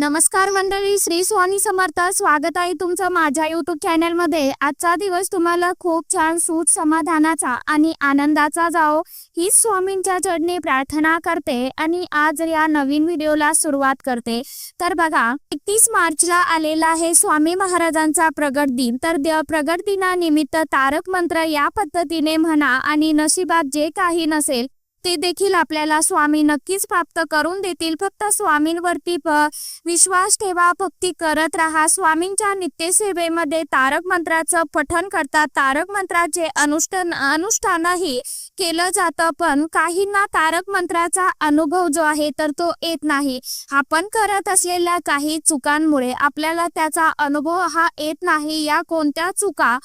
नमस्कार मंडळी श्री स्वामी समर्थ. स्वागत आहे तुमचं माझ्या युट्यूब चॅनलमध्ये आजचा दिवस तुम्हाला खूप छान सुख समाधानाचा आणि आनंदाचा जाओ ही स्वामींच्या चढणी प्रार्थना करते आणि आज या नवीन व्हिडिओला सुरुवात करते. तर बघा एकतीस मार्चला आलेला आहे स्वामी महाराजांचा प्रगट दिन. तर प्रगट दिनानिमित्त तारक मंत्र या पद्धतीने म्हणा आणि नशिबात जे काही नसेल ते देखील आपल्याला स्वामी नक्कीच प्राप्त करून देतील. फक्त स्वामींवरती विश्वास ठेवा भक्ती करत राहा. स्वामींच्या नित्यसेवेमध्ये तारक मंत्राचं पठन करतात. तारक मंत्राचे अनुष्ठान अनुष्ठानही केलं जातं पण काहींना तारक मंत्राचा अनुभव जो आहे तर तो येत नाही. आपण करत असलेल्या काही चुकांमुळे आपल्याला त्याचा अनुभव हा येत नाही. या कोणत्या चुका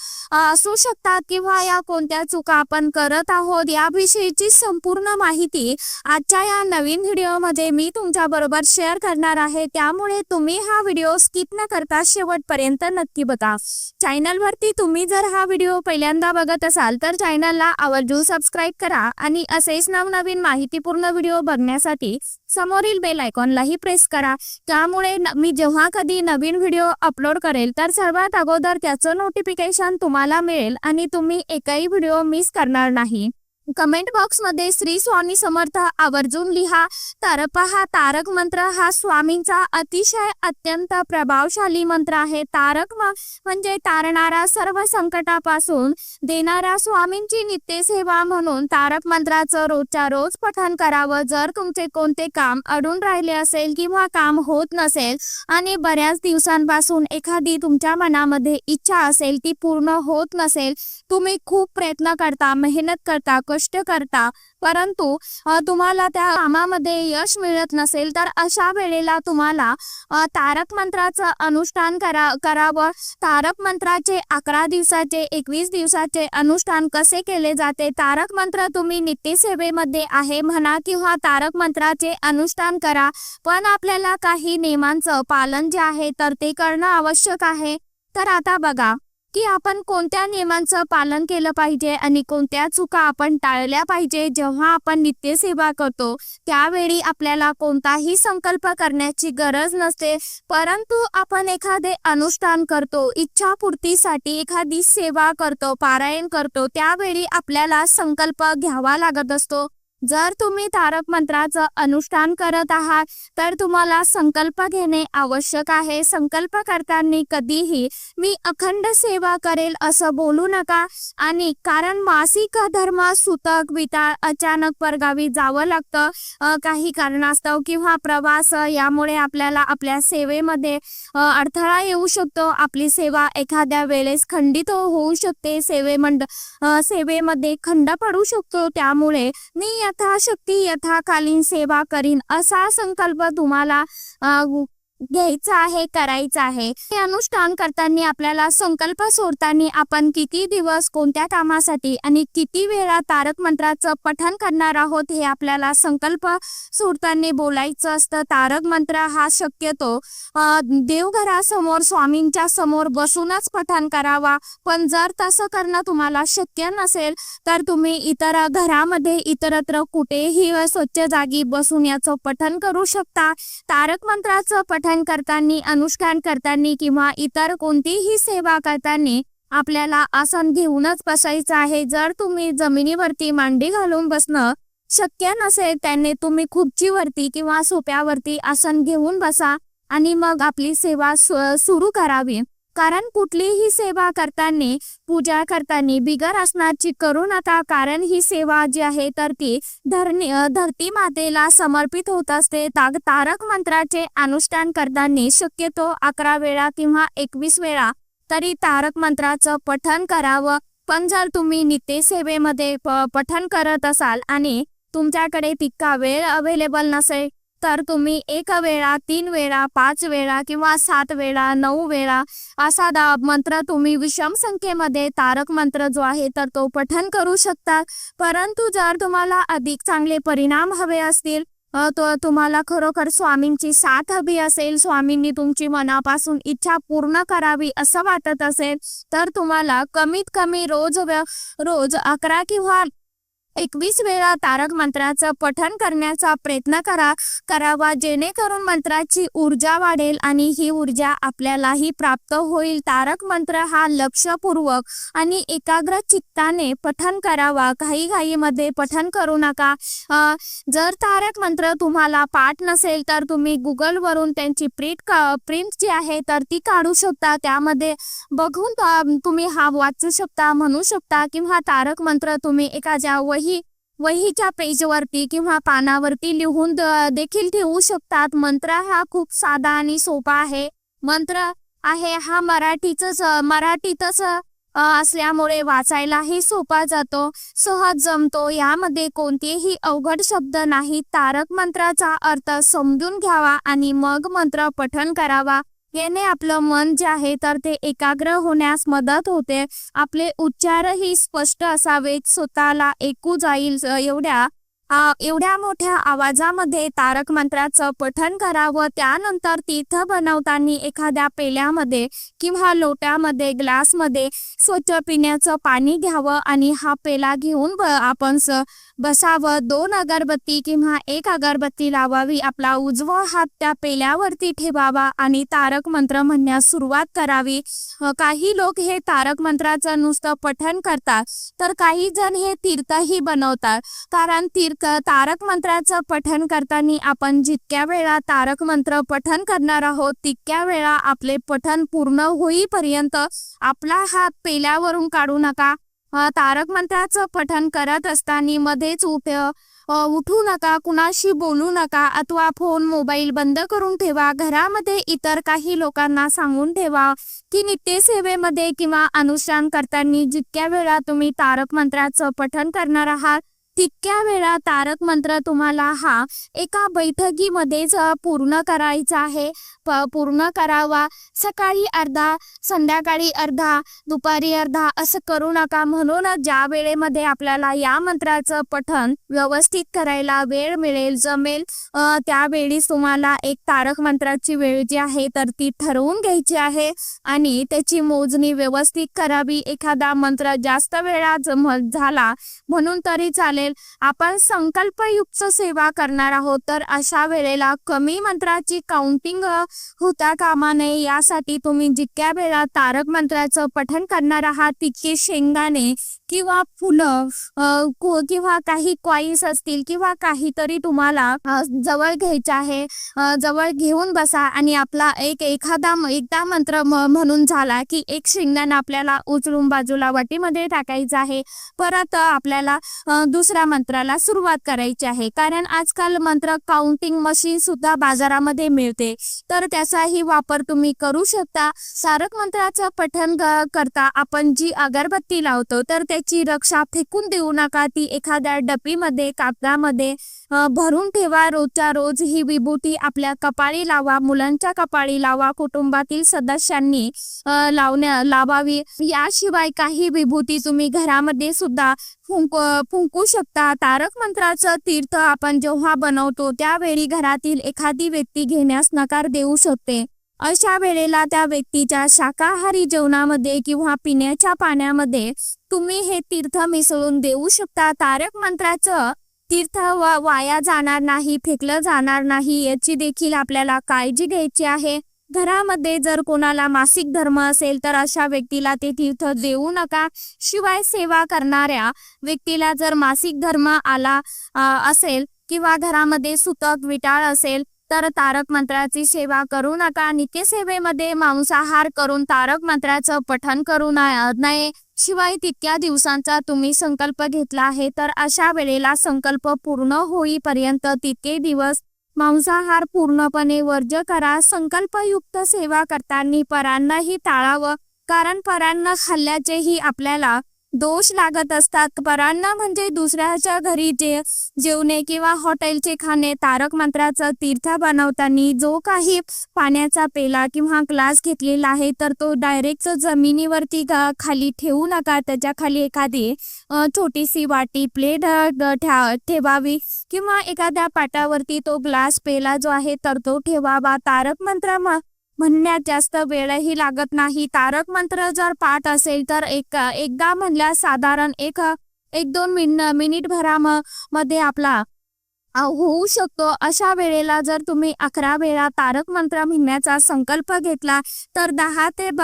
असू शकतात किंवा या कोणत्या चुका आपण करत आहोत याविषयीची संपूर्ण माहिती आजच्या या नवीन व्हिडिओमध्ये मी तुमच्या बरोबर शेअर करणार आहे. त्यामुळे तुम्ही हा व्हिडिओ स्किप न करता शेवटपर्यंत नक्की बघा. चॅनलवरती तुम्ही जर हा व्हिडिओ पहिल्यांदा बघत असाल तर चॅनलला आवर्जून सबस्क्राईब करा आणि असेच नवनवीन माहितीपूर्ण व्हिडिओ बघण्यासाठी समोरील बेल आयकॉनलाही प्रेस करा. त्यामुळे मी जेव्हा कधी नवीन व्हिडिओ अपलोड करेल तर सर्वात अगोदर त्याचं नोटिफिकेशन तुम्हाला मिळेल आणि तुम्ही एकही व्हिडिओ मिस करणार नाही. कमेंट बॉक्समध्ये श्री स्वामी समर्थ आवर्जून लिहा. तर पहा तारक मंत्र हा स्वामींचा अतिशय अत्यंत प्रभावशाली मंत्र आहे. तारक म- म्हणजे तारणारा सर्व संकटापासून देणारा स्वामींची नित्यसेवा म्हणून तारक मंत्राचं रोजच्या रोज पठण करावं. जर तुमचे कोणते काम अडून राहिले असेल किंवा काम होत नसेल आणि बऱ्याच दिवसांपासून एखादी तुमच्या मनामध्ये इच्छा असेल ती पूर्ण होत नसेल तुम्ही खूप प्रयत्न करता मेहनत करता कष्ट करता परंतु तुम्हाला त्या कामामध्ये यश मिळत नसेल तर अशा वेळेला तुम्हाला तारक मंत्राचं अनुष्ठान करा करावं. तारक मंत्राचे अकरा दिवसाचे एकवीस दिवसाचे अनुष्ठान कसे केले जाते? तारक मंत्र तुम्ही नित्यसेवेमध्ये आहे म्हणा किंवा तारक मंत्राचे अनुष्ठान करा. पण आपल्याला काही नियमांचं पालन जे आहे तर ते करणं आवश्यक आहे. तर आता बघा. की आपण कोणत्या नियमांचं पालन केलं पाहिजे आणि कोणत्या चुका आपण टाळल्या पाहिजे जेव्हा आपण नित्यसेवा करतो त्यावेळी आपल्याला कोणताही संकल्प करण्याची गरज नसते. परंतु आपण एखादे अनुष्ठान करतो इच्छापूर्तीसाठी एखादी सेवा करतो पारायण करतो त्यावेळी आपल्याला संकल्प घ्यावा लागत असतो. जर तुम्ही तारक मंत्राचं अनुष्ठान करत आहात तर तुम्हाला संकल्प घेणे आवश्यक आहे. संकल्प करताना कधीही मी अखंड सेवा करेल असं बोलू नका. आणि कारण मासिक धर्म सुतक विताळ अचानक परगावी जावं लागतं. काही कारणास्तव किंवा प्रवास यामुळे आपल्याला आपल्या सेवेमध्ये अडथळा येऊ शकतो. आपली सेवा एखाद्या वेळेस खंडित होऊ शकते. सेवेमंड अ, सेवेमध्ये खंड पडू शकतो. त्यामुळे मी यथाशक्ती यथाकालीन सेवा करीन असा संकल्प तुम्हाला घ्यायचा आहे करायचं आहे. हे अनुष्ठान करताना आपल्याला संकल्प सोडताना आपण किती दिवस कोणत्या कामासाठी आणि किती वेळा तारक मंत्राचं पठन करणार आहोत हे आपल्याला संकल्प सोडताना बोलायचं असतं. तारक मंत्र हा शक्यतो देवघरासमोर स्वामींच्या समोर बसूनच पठन करावा. पण जर तसं करणं तुम्हाला शक्य नसेल तर तुम्ही इतर घरामध्ये इतरत्र कुठेही स्वच्छ जागी बसून याचं पठन करू शकता. तारक मंत्राचं पठन लेखन करताना अनुष्ठान करताना किंवा इतर कोणतीही सेवा करताना आपल्याला आसन घेऊनच बसायचं आहे. जर तुम्ही जमिनीवरती मांडी घालून बसणं शक्य नसेल त्याने तुम्ही खुर्चीवरती किंवा सोप्यावरती आसन घेऊन बसा आणि मग आपली सेवा सुरू करावी. कारण कुठलीही सेवा करताना पूजा करताना बिगर असणारची करू नका कारण ही सेवा जी आहे तर ती धरणी धरती मातेला समर्पित होत असते. ताग तारक मंत्राचे अनुष्ठान करताना शक्यतो अकरा वेळा किंवा एकवीस वेळा तरी तारक मंत्राचं पठन करावं. पण जर तुम्ही नित्यसेवेमध्ये प- पठन करत असाल आणि तुमच्याकडे तितका वेळ अवेलेबल नसेल तर तुम्ही एक वेळा तीन वेळा पाच वेळा किंवा सात वेळा नऊ वेळा असा दाब मंत्र तुम्ही विषम संख्येमध्ये तारक मंत्र जो आहे तर तो पठन करू शकता. परंतु जर तुम्हाला अधिक चांगले परिणाम हवे असतील तो तुम्हाला खरोखर स्वामींची साथ हवी असेल स्वामींनी तुमची मनापासून इच्छा पूर्ण करावी असं वाटत असेल तर तुम्हाला कमीत कमी रोज रोज अकरा किंवा एकवीस वेळा तारक मंत्राचं पठण करण्याचा प्रयत्न करा करावा. जेणेकरून मंत्राची ऊर्जा वाढेल आणि ही ऊर्जा आपल्यालाही प्राप्त होईल. तारक मंत्र हा लक्षपूर्वक आणि एकाग्र चित्ताने पठण करावा. काही घाईमध्ये पठण करू नका. जर तारक मंत्र तुम्हाला पाठ नसेल तर तुम्ही गुगलवरून त्यांची प्रिंट प्रिंट जी आहे तर ती काढू शकता. त्यामध्ये बघून तुम्ही हा वाचू शकता म्हणू शकता किंवा तारक मंत्र तुम्ही एखाद्या वही वहीच्या पेजवरती किंवा पानावरती लिहून देखील ठेवू शकतात. मंत्र हा खूप साधा आणि सोपा आहे. मंत्र आहे हा मराठीच मराठीतच असल्यामुळे वाचायलाही सोपा जातो. सहज जमतो. यामध्ये कोणतेही अवघड शब्द नाही तारक मंत्राचा अर्थ समजून घ्यावा आणि मग मंत्र पठण करावा. याने आपलं मन जे आहे तर ते एकाग्र होण्यास मदत होते. आपले उच्चारही स्पष्ट असावेत. स्वतःला ऐकू जाईल एवढ्या एवढ्या मोठ्या आवाजामध्ये तारक मंत्राचं पठण करावं त्यानंतर तीर्थ बनवताना एखाद्या पेल्यामध्ये किंवा लोट्यामध्ये ग्लासमध्ये स्वच्छ पिण्याचं पाणी घ्यावं आणि हा पेला घेऊन आपण बसावं. दोन अगरबत्ती किंवा एक अगरबत्ती लावावी. आपला उजवा हात त्या पेल्यावरती ठेवावा आणि तारक मंत्र म्हणण्यास सुरुवात करावी. काही लोक हे तारक मंत्राचं नुसतं पठण करतात तर काही जण हे तीर्थही बनवतात. कारण तीर्थ तारक मंत्राचं पठन करताना आपण जितक्या वेळा तारक मंत्र पठन करणार आहोत तितक्या वेळा आपले पठन पूर्ण होईपर्यंत आपला हात पेल्यावरून काढू नका. तारक मंत्राचं पठन करत असताना मध्येच उठ उठू नका कुणाशी बोलू नका अथवा फोन मोबाईल बंद करून ठेवा घरामध्ये इतर काही लोकांना सांगून ठेवा की नित्यसेवेमध्ये किंवा अनुष्ठान करताना जितक्या वेळा तुम्ही तारक मंत्राचं पठन करणार आहात तितक्या वेळा तारक मंत्र तुम्हाला हा एका बैठकीमध्येच पूर्ण करायचा आहे. प- पूर्ण करावा. सकाळी अर्धा संध्याकाळी अर्धा दुपारी अर्धा असं करू नका. म्हणूनच ज्या वेळेमध्ये आपल्याला या मंत्राचं पठण व्यवस्थित करायला वेळ मिळेल जमेल त्यावेळीच तुम्हाला एक तारक मंत्राची वेळ जी आहे तर ती ठरवून घ्यायची आहे. आणि त्याची मोजणी व्यवस्थित करावी. एखादा मंत्र जास्त वेळा जम झाला म्हणून तरी चालेल. आपण संकल्पयुक्त सेवा करणार आहोत तर अशा वेळेला कमी मंत्राची काउंटिंग होता कामा नये. यासाठी तुम्ही जितक्या वेळा तारक मंत्राचं पठण करणार आहात तितके शेंगाने किंवा फुलं किंवा काही कॉईन्स असतील किंवा काहीतरी तुम्हाला जवळ घ्यायचं आहे जवळ घेऊन बसा आणि आपला एक एखादा एकदा मंत्र म्हणून झाला की एक शिंगण आपल्याला उचलून बाजूला वाटीमध्ये टाकायचं आहे. परत आपल्याला दुसऱ्या मंत्राला सुरुवात करायची आहे. कारण आजकाल मंत्र काउंटिंग मशीन सुद्धा बाजारामध्ये मिळते. तर त्याचाही वापर तुम्ही करू शकता. सारक मंत्राचं पठण करता आपण जी अगरबत्ती लावतो तर त्याची रक्षा फेकून देऊ नका. ती एखाद्या डपीमध्ये कागदामध्ये भरून ठेवा. रोजच्या रोज ही विभूती आपल्या कपाळी लावा. मुलांच्या कपाळी लावा. कुटुंबातील सदस्यांनी लावण्या लावावी. याशिवाय काही विभूती तुम्ही घरामध्ये सुद्धा फुंक फुंकू शकता. तारक मंत्राचं तीर्थ आपण जेव्हा बनवतो त्यावेळी घरातील एखादी व्यक्ती घेण्यास नकार देऊ शकते. अशा वेळेला त्या व्यक्तीच्या शाकाहारी जेवणामध्ये किंवा पिण्याच्या पाण्यामध्ये तुम्ही हे तीर्थ मिसळून देऊ शकता. तारक मंत्राचं तीर्थ वा- वाया जाणार नाही फेकलं जाणार नाही याची देखील आपल्याला काळजी घ्यायची आहे. घरामध्ये जर कोणाला मासिक धर्म असेल तर अशा व्यक्तीला ते तीर्थ देऊ नका. शिवाय सेवा करणाऱ्या व्यक्तीला जर मासिक धर्म आला असेल किंवा घरामध्ये सुतक विटाळ असेल तर तारक मंत्राची सेवा करू नका. नित्यसेवेमध्ये मांसाहार करून तारक मंत्राचं पठन करू नये. शिवाय तितक्या दिवसांचा तुम्ही संकल्प घेतला आहे तर अशा वेळेला संकल्प पूर्ण होईपर्यंत तितके दिवस मांसाहार पूर्णपणे वर्ज करा. संकल्पयुक्त सेवा करताना परांनाही टाळावं. कारण परांना खाल्ल्याचेही आपल्याला दोष लागत असतात. परांना म्हणजे दुसऱ्याच्या घरी जे जेवणे किंवा हॉटेलचे खाणे तारक मंत्राचं तीर्थ बनवताना जो काही पाण्याचा पेला किंवा ग्लास घेतलेला आहे तर तो डायरेक्ट जमिनीवरती खाली ठेवू नका. त्याच्याखाली एखादी छोटीशी वाटी प्लेट ठेवावी किंवा एखाद्या पाटावरती तो ग्लास पेला जो आहे तर तो ठेवावा. तारक मंत्र म्हणण्यात जास्त वेळही लागत नाही. तारक मंत्र जर पाठ असेल तर एक एकदा म्हणल्यास साधारण एक एक दोन मिन मिनिट भरामध्ये आपला होऊ शकतो. अशा वेळेला जर तुम्ही अकरा वेळा तारक मंत्र म्हणण्याचा संकल्प घेतला तर दहा ते ब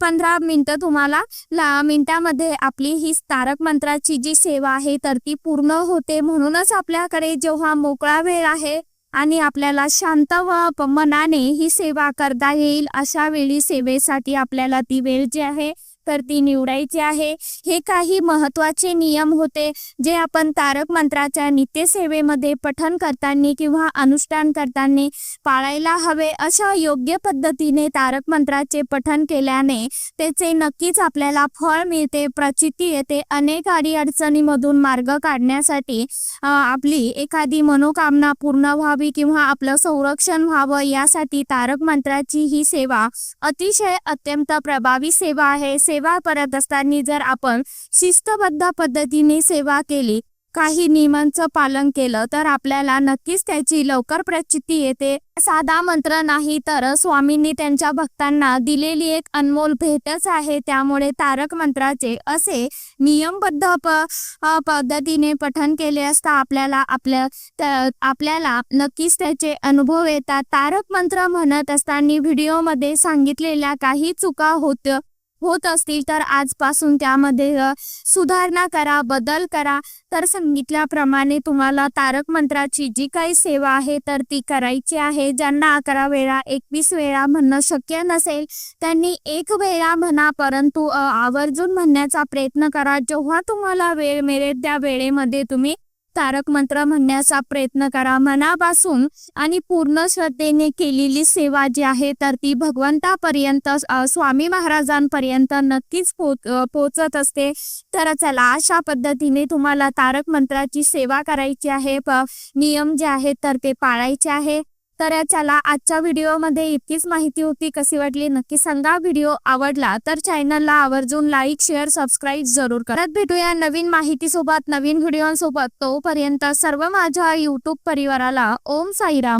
पंधरा मिनटं तुम्हाला ला मिनटामध्ये आपली ही तारक मंत्राची जी सेवा आहे तर ती पूर्ण होते. म्हणूनच आपल्याकडे जेव्हा मोकळा वेळ आहे आणि आपल्याला शांत व मनाने ही सेवा करता येईल अशा वेळी सेवेसाठी आपल्याला ती वेळ जी आहे तर ती निवडायची आहे. हे काही महत्त्वाचे नियम होते जे आपण तारक मंत्राच्या नित्यसेवेमध्ये पठन करताना किंवा अनुष्ठान करताना पाळायला हवे. अशा योग्य पद्धतीने तारक मंत्राचे पठन केल्याने त्याचे नक्कीच आपल्याला फळ मिळते प्रचिती येते. अनेक अडीअडचणीमधून मार्ग काढण्यासाठी आपली एखादी मनोकामना पूर्ण व्हावी किंवा आपलं संरक्षण व्हावं यासाठी तारक मंत्राची ही सेवा अतिशय अत्यंत प्रभावी सेवा आहे. सेवा करत असताना जर आपण शिस्तबद्ध पद्धतीने सेवा केली काही नियमांचं पालन केलं तर आपल्याला नक्कीच त्याची लवकर प्रचिती येते. साधा मंत्र नाही तर स्वामींनी त्यांच्या भक्तांना दिलेली एक अनमोल भेटच आहे. त्यामुळे तारक मंत्राचे असे नियमबद्ध पद्धतीने पठन केले असता आपल्याला आपल्या आपल्याला नक्कीच त्याचे अनुभव येतात. तारक मंत्र म्हणत असताना व्हिडिओमध्ये सांगितलेल्या काही चुका होत्या होत असतील तर आजपासून त्यामध्ये सुधारणा करा बदल करा. तर सांगितल्याप्रमाणे तुम्हाला तारक मंत्राची जी काही सेवा आहे तर ती करायची आहे. ज्यांना अकरा वेळा एकवीस वेळा म्हणणं शक्य नसेल त्यांनी एक वेळा म्हणा परंतु आवर्जून म्हणण्याचा प्रयत्न करा. जेव्हा तुम्हाला वेळ मिळेल त्या वेळेमध्ये तुम्ही तारक मंत्र म्हणण्याचा प्रयत्न करा. मनापासून आणि पूर्ण श्रद्धेने केलेली सेवा जी आहे तर ती भगवंतापर्यंत स्वामी महाराजांपर्यंत नक्कीच पोच पोचत असते. तर चला अशा पद्धतीने तुम्हाला तारक मंत्राची सेवा करायची आहे. नियम जे आहेत तर ते पाळायचे आहे. तर चला आजच्या व्हिडिओमध्ये इतकीच माहिती होती कशी वाटली नक्की सांगा. व्हिडिओ आवडला तर चॅनलला आवर्जून लाईक शेअर सबस्क्राईब जरूर करा. भेटूया नवीन माहितीसोबत नवीन व्हिडिओसोबत. तोपर्यंत सर्व माझ्या युट्यूब परिवाराला ओम साईराम.